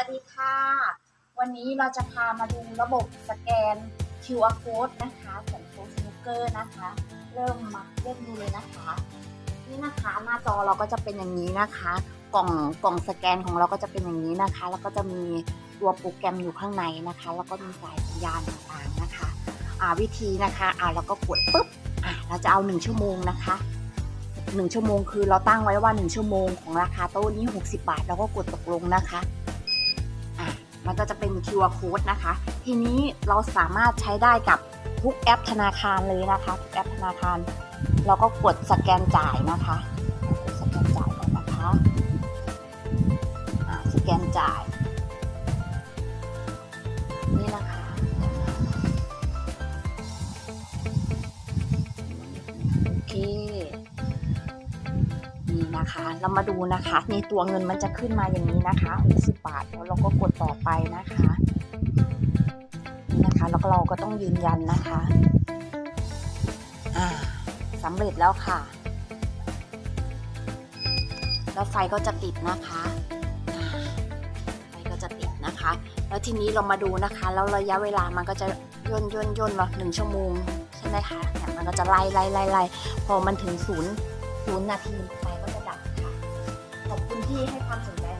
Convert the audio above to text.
วัสดีค่ะ วันนี้เราจะพามาดูระบบสแกน QR code นะคะของโซสนุกเกอร์นะคะ เริ่มมาเล่นดูเลยนะคะ นี่นะคะหน้าจอเราก็จะเป็นอย่างนี้นะคะ กล่องกล่องสแกนของเราก็จะเป็นอย่างนี้นะคะ แล้วก็จะมีตัวโปรแกรมอยู่ข้างในนะคะ แล้วก็มีสายสัญญาณต่างๆนะคะอ่าวิธีนะคะอ่าเราก็กดปุ๊บอ่าเราจะเอา1ชั่วโมงนะคะ1ชั่วโมงคือเราตั้งไว้ว่า 1 ชั่วโมงของราคาโต๊ะนี้ 60 บาท เราก็กดตกลงนะคะ มันก็จะเป็น QR code นะคะ ทีนี้เราสามารถใช้ได้กับทุกแอปธนาคารเลยนะคะทุกแอปธนาคาร เราก็กดสแกนจ่ายนะคะกดสแกนจ่ายก่อนนะคะสแกนจ่าย นะคะ เรามาดูนะคะนี่ตัวเงินมันจะขึ้นมาอย่างนี้นะคะ60บาท แล้วเราก็กดต่อไปนะคะนี่นะคะ แล้วเราก็ต้องยืนยันนะคะอ่าสำเร็จแล้วค่ะ แล้วไฟก็จะติดนะคะไฟก็จะติดนะคะ แล้วทีนี้เรามาดูนะคะ แล้วระยะเวลามันก็จะย่นย่นย่นมาหนึ่งชั่วโมงใช่ไหมคะเนี่ยมันก็จะไล่ไล่ไล่ไล่พอมันถึงศูนย์ศูนย์นาทีไฟก็จะ ที่ให้ความสนใจ